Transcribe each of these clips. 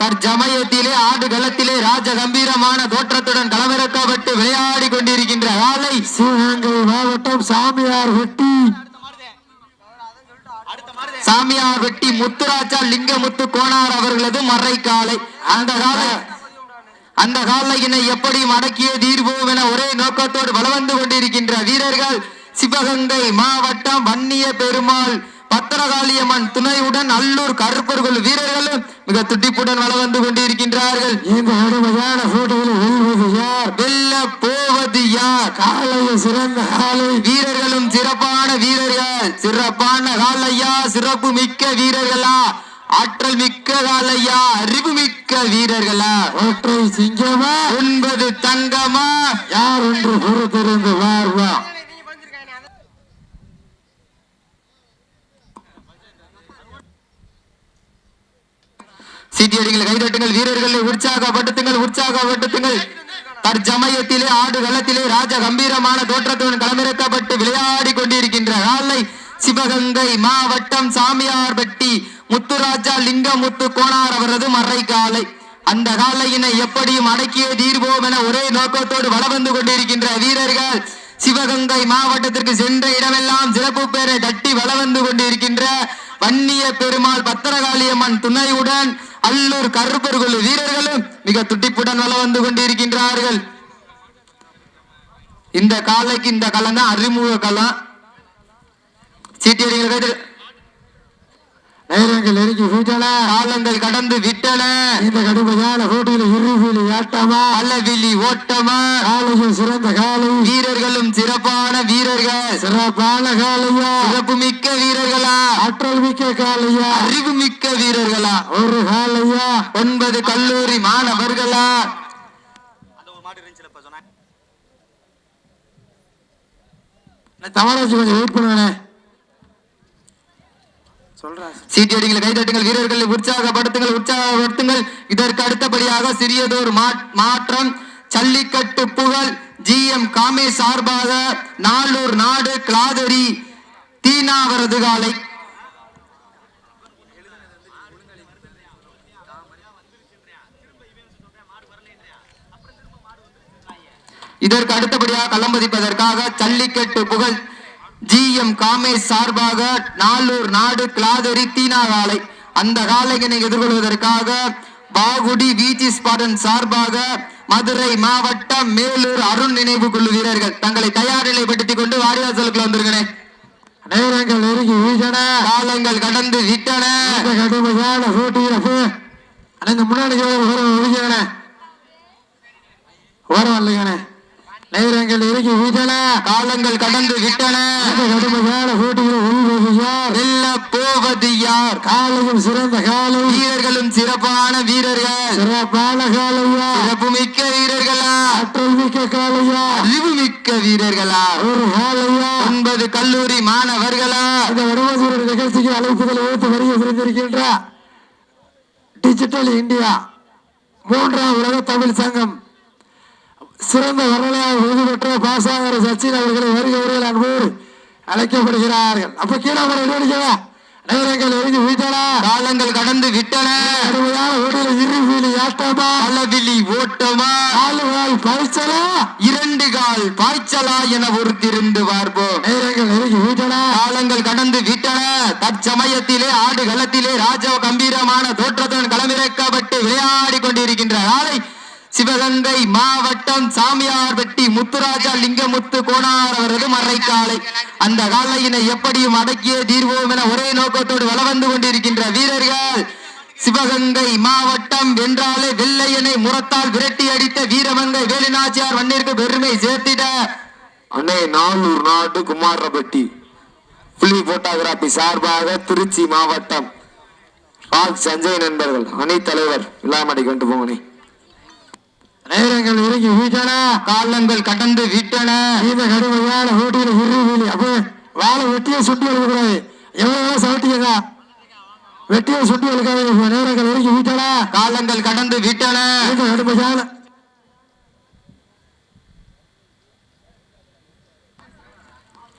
தற்சமயத்திலே ஆடு களத்திலே ராஜ கம்பீரமான தோற்றத்துடன் களமிறக்கப்பட்டு விளையாடி கொண்டிருக்கின்ற காலை சிவகங்கை மாவட்டம் சாமியார் வெட்டி. சாமியார் வெட்டி முத்துராஜா லிங்கமுத்து கோனார் அவர்களது மறை காலை. அந்த காலை அந்த காலையினை எப்படி மடக்கிய தீர்வோம் என ஒரே நோக்கத்தோடு வளவந்து கொண்டிருக்கின்ற வீரர்கள் சிவகங்கை மாவட்டம் வன்னிய பெருமாள் பத்திரகாளியம்மன் துணையுடன் அல்லூர் கருப்பர்கள் வீரர்களும் மிக துடிப்புடன் வள வந்து கொண்டிருக்கின்றார்கள். இந்த கடுமையான போட்டியில் வெல்வது யார்? வெல்ல போவது யார்? காலையில் சிறந்த காலை. வீரர்களும் சிறப்பான வீரர்கள். சிறப்பான காலையா? சிறப்பு மிக்க வீரர்களா? ஆற்றல் மிக்க காலையா? அறிவு மிக்க வீரர்களா? ஒற்றை சிங்கமா? ஒன்பது தங்கமா? யார் என்று பொறுத்திருந்து பார்வா சீட்டியடிகள் கைதட்டுங்கள் வீரர்களை உற்சாகப்படுத்துங்கள் உற்சாகப்படுத்துங்கள். தற்சமயத்திலே ஆடு வெள்ளத்திலே ராஜ கம்பீரமான தோற்றத்துடன் களமிறக்கப்பட்டு விளையாடி கொண்டிருக்கின்ற காலை சிவகங்கை மாவட்டம் சாமியார்பட்டி முத்துராஜா லிங்கமுத்து கோனார் அவரது மறை காலை. அந்த காலையினை எப்படியும் அடக்கியே தீர்வோம் என ஒரே நோக்கத்தோடு வள வந்து கொண்டிருக்கின்ற வீரர்கள் சிவகங்கை மாவட்டத்திற்கு சென்ற இடமெல்லாம் சிறப்பு பேரை தட்டி வள வந்து கொண்டிருக்கின்ற வன்னிய பெருமாள் பத்திரகாளியம்மன் துணையுடன் அல்லூர் கருப்பர்கள் வீரர்களும் மிக துட்டிப்புடன் வள வந்து கொண்டிருக்கின்றார்கள். இந்த காலைக்கு இந்த களம் தான் அறிமுக களம் சீட்டியடிகள் நேரங்கள் நெருங்கி விட்டன காலங்கள் கடந்து விட்டன. இந்த கடுமையான போட்டியில் இறுதியில் ஆட்டமா அல்லவிலி ஓட்டமா? காலையில் சிறந்த காலை. வீரர்களும் சிறப்பான வீரர்கள். சிறப்பான காலையா? சிறப்பு மிக்க வீரர்களா? ஆற்றல் மிக்க காலையா? அறிவு மிக்க வீரர்களா? ஒரு காலையா? ஒன்பது கல்லூரி மாணவர்களா? தவறாச்சு கொஞ்சம் வெயிட் பண்ணுவேனே சீட்டியடிகளை கைதட்டுங்கள் வீரர்களை உற்சாகப்படுத்துங்கள் உற்சாகப்படுத்துங்கள். இதற்கு அடுத்தபடியாக சிறியதோர் மாற்றம். ஜல்லிக்கட்டு புகழ் ஜி எம் காமே சார்பாக நாளூர் நாடு கிளாதரி தீனாவரது காலை. இதற்கு அடுத்தபடியாக களம்பதிப்பதற்காக ஜல்லிக்கட்டு புகழ் ஜி எம் காமேஷ் சார்பாக நாளூர் நாடு கிளாதரி தீனா காலை. அந்த காலையினை எதிர்கொள்வதற்காக பாகுடி விஜி ஸ்பாடன் சார்பாக மதுரை மாவட்டம் மேலூர் அருண் நினைவு குழு வீரர்கள் தங்களை தயார் நிலைப்படுத்திக் கொண்டு வாரியாசலுக்குள்ள வந்திருக்கனே நேரங்கள் நெருங்கி வீட்டன காலங்கள் கடந்து விட்டன. கடுமையான இந்த முன்னாடி ஒதுக்கணே ஓரம் இல்லைங்கண்ணே நேரங்கள் நெருங்கி வீட்டன காலங்கள் கடந்து விட்டன. கடுமையான வெல்வது யார் வெல்ல போவது யார்? காலையும் சிறந்த காலை. வீரர்களும் சிறப்பான வீரர்கள். சிறப்பான காலையா? சிறப்பு மிக்க வீரர்களா? ஆற்றல் மிக்க காலையா? அறிவு மிக்க வீரர்களா? ஒரு காலையா? ஒன்பது கல்லூரி மாணவர்களா? இந்த வடமாசூர் நிகழ்ச்சிக்கு அழைப்புதல் எடுத்து வருகை புரிந்திருக்கின்ற டிஜிட்டல் இந்தியா மூன்றாம் உலக தமிழ் சங்கம் சிறந்த வரலாறு விருது பெற்ற பாசாகர சச்சின் அவர்களை வருகை வருகிற அன்போடு அழைக்கப்படுகிறார்கள். அப்ப கீழே வர நடிக்கவா நேரங்கள் நெருங்கி வீட்டனா காலங்கள் கடந்து விட்டன. கடுமையான ஓடியில் இறுதியில் ஆட்டமா அளவிலி ஓட்டமா? நாலு நாள் பயிற்சலா இரண்டு கால் பாய்ச்சலா என ஒருத்திருந்து பார்ப்போம். நேரங்கள் நெருங்கி வீட்டனா காலங்கள் கடந்து விட்டன. தற்சமயத்திலே ஆடு களத்திலே ராஜ கம்பீரமான தோற்றத்துடன் களமிறக்கப்பட்டு விளையாடி கொண்டிருக்கின்ற காலை சிவகங்கை மாவட்டம் சாமியார்பட்டி முத்துராஜா லிங்கமுத்து கோணார் அவரது மறைக்காலை. அந்த காலையினை எப்படியும் அடக்கிய தீர்வோம் என ஒரே நோக்கத்தோடு வள வந்து கொண்டிருக்கின்ற வீரர்கள். சிவகங்கை மாவட்டம் வென்றாலே வெள்ளையனை முரத்தால் விரட்டி அடித்த வீரமங்கை வேலுநாச்சியார் மண்ணிற்கு பெருமை சேர்த்திட. அன்னை நானூர் நாடு குமாரபட்டி. புலி போட்டோகிராபி சார்பாக திருச்சி மாவட்டம். சஞ்சய் நண்பர்கள் அணை தலைவர் விழாமடை கொண்டு போங்கனே நேரங்கள் இறங்கி வீட்டன. காலங்கள் கடந்து விட்டன. இந்த கடுமையான போட்டியில் இறுதியில் அப்போ வாழை வெட்டியை சுட்டி எழுதக்கூடாது எவ்வளவு சவட்டியதா வெட்டியை சுட்டி எழுக்காது நேரங்கள் இறங்கி வீட்டன. காலங்கள் கடந்து விட்டன. இந்த கடுமையான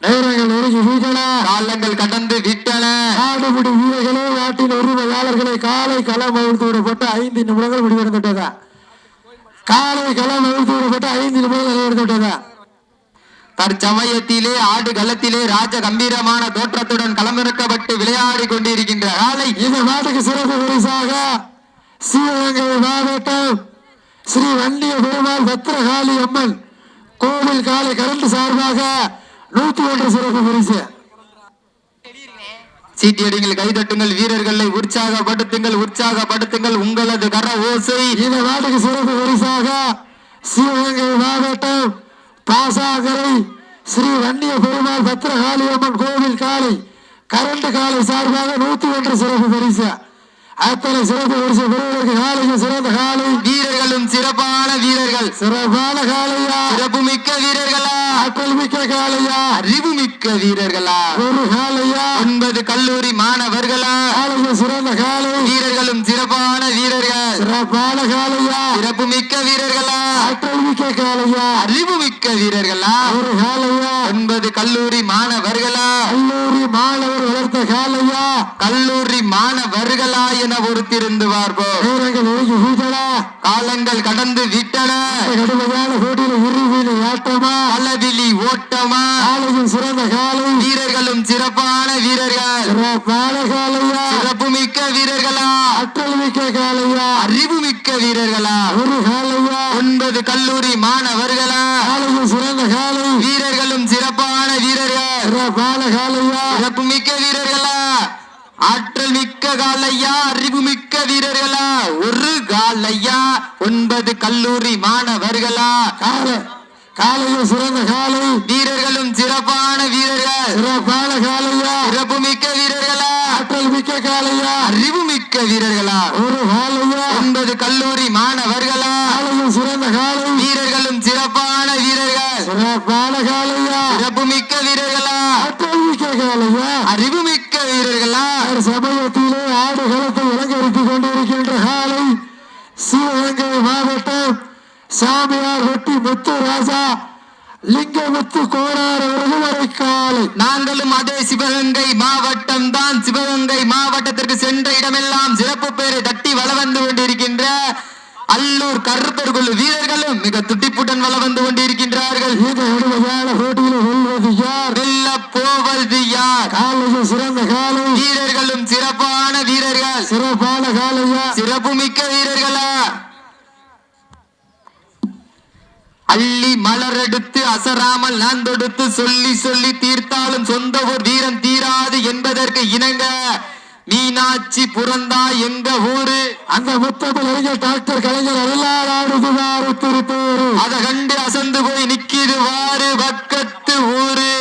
நேரங்கள் நெருங்கி வீட்டன. காலங்கள் கடந்து விட்டன. ஆடுபிடி வீரர்களே நாட்டின் உரிமையாளர்களை காலை களம் அவிழ்த்து விடப்பட்ட ஐந்து நிமிடங்கள் முடிவடைந்துவிட்டதா காலை களம் அவிழ்த்து விடப்பட்ட ஐந்து நிமிடங்கள் நிறைவடைந்துவிட்டதா தற்சமயத்திலே ஆடு களத்திலே ராஜ கம்பீரமான தோற்றத்துடன் களமிறக்கப்பட்டு விளையாடி கொண்டிருக்கின்ற காலை இந்த நாட்டுக்கு சிறப்பு பரிசாக சிவகங்கை மாவட்டம் ஸ்ரீ வண்டிய பெருமாள் பத்திரகாளி அம்மன் கோவில் காலை கரண்ட் சார்பாக நூத்தி ஒன்று சிறப்பு பரிசு. சீட்டியடிங்கள் கைதட்டுங்கள் வீரர்களை உற்சாகப்படுத்துங்கள் உற்சாகப்படுத்துங்கள். உங்களது கர ஓசை. இந்த நாட்டுக்கு சிறப்பு பரிசாக சிவகங்கை மாவட்டம் பாசாகரை ஸ்ரீ வன்னிய பெருமாள் பத்திரகாளி அம்மன் கோவில் காலை கரண்ட் காலை சார்பாக நூத்தி ஒன்று சிறப்பு பரிசு. அத்தனை சிறப்பு பரிசு பெறுவதற்கு காலைக்கு சிறந்த காலை. வீரர்களும் சிறப்பான வீரர்கள். சிறப்பான காலையா? சிறப்புமிக்க வீரர்களா? ஆற்றல் மிக்க காலையா? அறிவுமிக்க வீரர்களா? ஒரு காலையா? ஒன்பது கல்லூரி மாணவர்களா? காலைக்கு சிறந்த காலை. வீரர்களும் சிறப்பான வீரர்கள். சிறப்பான காலையா? சிறப்புமிக்க வீரர்களா? ஆற்றல் மிக்க காலையா? அறிவுமிக்க வீரர்களா? ஒரு காலையா? ஒன்பது கல்லூரி மாணவர்களா? கல்லூரி மாணவர் காலையா கல்லூரி மாணவர்களா என ஒருத்திருந்து பார்ப்போம் வீரர்கள் ஒழுங்கி வீட்டடா காலங்கள் கடந்து விட்டன. கடுமையான போட்டியில் இறுதியில் ஆட்டமா அளவிலி ஓட்டமா? காலையின் சிறந்த காலை. வீரர்களும் சிறப்பான வீரர்கள். சிறப்பான காலையா? சிறப்புமிக்க வீரர்களா? ஆற்றல் மிக்க காலையா? அறிவுமிக்க வீரர்களா? ஒரு காலையா? ஒன்பது கல்லூரி மாணவர்களா? காலையின் சிறந்த காலை. வீரர்களும் சிறப்பான வீரர்கள். சிறப்பான காலையா? சிறப்புமிக்க வீரர்களா. ஆற்றல் மிக்க காலையா அறிவுமிக்க வீரர்களா? ஒரு காலையா ஒன்பது கல்லூரி மாணவர்களா? காலை காலையில் சிறந்த காலை. வீரர்களும் சிறப்பான வீரர்கள். சிறப்பான காலையா? சிறப்புமிக்க வீரர்களா? ஆற்றல் மிக்க காலையா? அறிவுமிக்க வீரர்களா? ஒரு காலையா? ஒன்பது கல்லூரி மாணவர்களா காலையில் சிறந்த காலை வீரர்களும் சிறப்பான வீரர்கள் சிறப்பான காலையா சிறப்புமிக்க வீரர்களா ஆற்றல் மிக்க காலையா அறிவுமிக்க வீரர்களா ஒரு சமயத்திலே ஆடு களத்தை அலங்கரித்துக் கொண்டிருக்கின்ற காலை சிவகங்கை மாவட்டம் சாமியார் வெட்டி முத்து ராஜா லிங்கமுத்து கோடார் ஒருவரை காலை. நாங்களும் அதே சிவகங்கை மாவட்டம் தான் சிவகங்கை மாவட்டத்திற்கு சென்ற இடமெல்லாம் சிறப்பு பேரை தட்டி வள வந்து கொண்டிருக்கின்ற அல்லூர் கருப்பர் குழு வீரர்களும் மிக துட்டிப்புடன் வள வந்து கொண்டிருக்கின்றார்கள். இந்த போட்டியில் வெல்வது யார்? வெல்ல போவது யார்? காலையில் சிறந்த காலை. வீரர்களும் அள்ளி மலரெடுத்து அசராமல் நான் தொடுத்து சொல்லி சொல்லி தீர்த்தாலும் சொந்த ஊர் வீரம் தீராது என்பதற்கு இணங்க மீனாட்சி புறந்தா எங்க ஊரு? அந்த முத்தமிழ் அறிஞர் டாக்டர் கலைஞர் அருளாடுதுவாறு திருப்பூர் அத கண்டு அசந்து போய் நிக்கிது வாரு பக்கத்து ஊரு.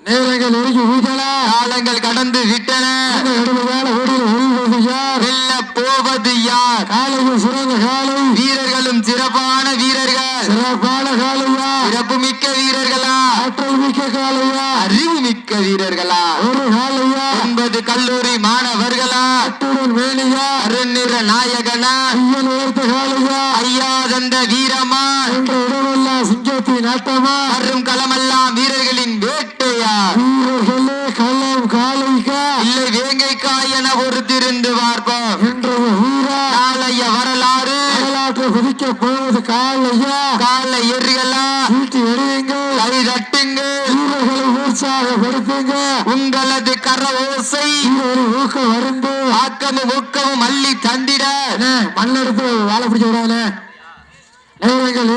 நேரங்கள் நெருங்கி வீட்டலா காலங்கள் கடந்து விட்டன இந்த கடுமையான போட்டியில் வெல்வது யார் வெல்ல போவது காலையில் சிறந்த காலை வீரர்களும் சிறப்பான வீரர்கள். சிறப்பான காலையா சிறப்புமிக்க வீரர்களா. ஆற்றல் மிக்க காலையா அறிவுமிக்க வீரர்களா. ஒரு காலையா ஒன்பது கல்லூரி மாணவர்களா. அத்துடன் மேனியா அருநிற நாயகனா. ஐயன் உயர்த்த காலையா ஐயா தந்த வீரமா. என்ற இடமெல்லாம் சிங்கத்தின் ஆட்டமா. வரும் களமெல்லாம் வீரர்களின் வேட்டையா. வீரர்களே களம் காலைக்கா. இல்லை வேங்கைக்கா என பொறுத்திருந்து பார்ப்போம். போவது காலையா? கால எறிகளா வீட்டு எறியுங்கள் கை தட்டுங்கள் வீரர்களை உற்சாகப்படுத்துங்க. உங்களது கர ஓசை. வீரரை ஊக்கம் வருந்து ஆக்கமும் ஊக்கமும் அள்ளி தந்திட. மண்ணெடுத்து வாழை பிடிக்க விடாதே நேரங்கள்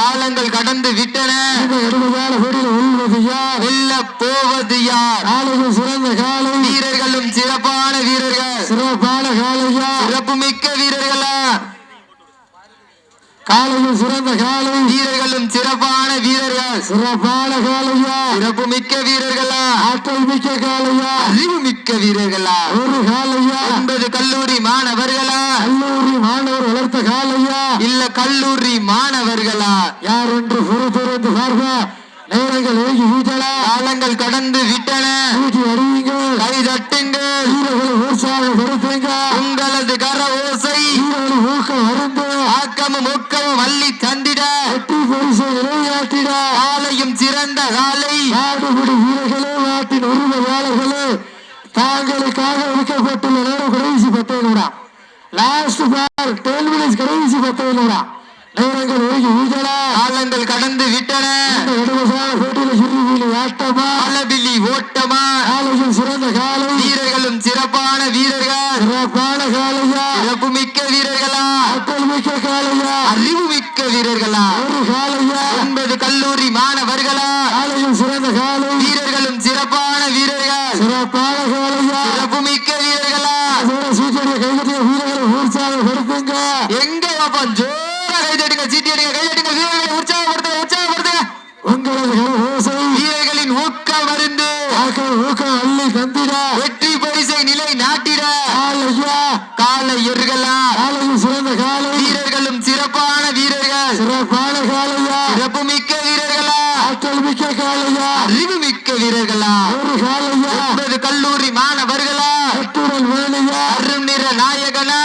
காலங்கள் கடந்து விட்டன. கடுமையான போட்டியில் வெல்வது யார்? வெல்ல போவது யார்? காலையில் சிறந்த காலை. வீரர்களும் சிறப்பான வீரர்கள். சிறப்பான காலையா சிறப்புமிக்க வீரர்களா? காலையில் சிறந்த காலை வீரர்களும் சிறப்பான வீரர்கள்? சிறப்பான காலையா சிறப்புமிக்க வீரர்களா? ஆற்றல் மிக்க காலையா அறிவுமிக்க வீரர்களா? ஒரு காலையா ஒன்பது கல்லூரி மாணவர்களா? கல்லூரி மாணவர் வளர்த்த காலையா இல்ல கல்லூரி மாணவர்களா? யார் என்று பொறுத்திருந்து பார்ப்பா நேரங்கள் நெருங்கி வீட்டலா காலங்கள் கடந்து விட்டன. வீட்டி அறிவிங்கள் கை தட்டுங்கள். வீரர்களை உற்சாகப்படுத்துங்க ஆக்கமும் ஊக்கமும் வள்ளி தந்திட ஆலையும் சிறந்த காலை. நாடுபடி வீரர்களே நாட்டின் உரிமையாளர்களே தாங்களுக்காக ஒதுக்கப்பட்டுள்ள நேரம் கடைசி பத்து நிமிடா லாஸ்ட் பார் டென் மினிட்ஸ் கடைசி பத்து நேரங்கள் ஒழுகி வீழ்ந்தன. காலங்கள் கடந்து விட்டன. இடவசான போட்டியில் சிறுவிழி ஆட்டமா? அளவிலி ஓட்டமா? காலையில் சிறந்த காலம் வீரர்கள் வீரர்களா ஒன்பது கல்லூரி மாணவர்களா? சிறந்த காலை. வீரர்களும் சிறப்பான வீரர்கள். சிறப்பான சிறப்பு மிக்க வீரர்களா? கைகட்டிய வீரர்களை உற்சாகப்படுத்துங்க. எங்க பாப்போம் ஜோரா கைதட்டுங்க சீட்டி அடிங்க கைதட்டுங்க. வீரர்களை உற்சாகப்படுத்துங்க உற்சாகப்படுத்துங்க. உங்களது வீரர்களின் ஊக்கம் மருந்து. ஊக்கம் அள்ளி தந்திட வெற்றி பரிசை நிலை நாட்டிட காலையா காலை எருகளா காலையில் சிறந்த காலை வீரர்களும் சிறப்பான வீரர்கள் சிறப்பான காலையா சிறப்பு மிக்க வீரர்களா ஆற்றல் மிக்க காலையா அறிவு மிக்க வீரர்களா? ஒரு காலையா? ஒன்பது கல்லூரி மாணவர்களா? கட்டுடல் வேலையா? அரும் நிற நாயகனா?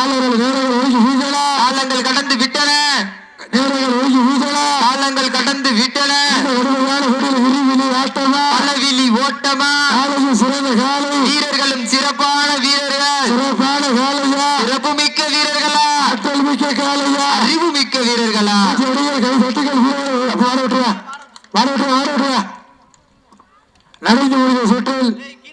ஆளுநர்கள் நேரங்கள் ஒழுங்கி வீசலா காலங்கள் கடந்து விட்டன? நேரங்கள் ஒழுங்கி வீசலா காலங்கள் கடந்து விட்டன? வீடில் விரிவிலி ஆட்டமா? பலவிழி ஓட்டமா? காலையில் சிறந்த காலை. வீரர்களும் சிறப்பான வீரர்கள். சிறப்பான காலையா? சிறப்பு மிக்க வீரர்களா? ஆற்றல் மிக்க காலையா? அறிவு மிக்க வீரர்களா கை வீரர்கள் வாட விட்டுருவா வாட விட்டுருவா வாட சுற்றில்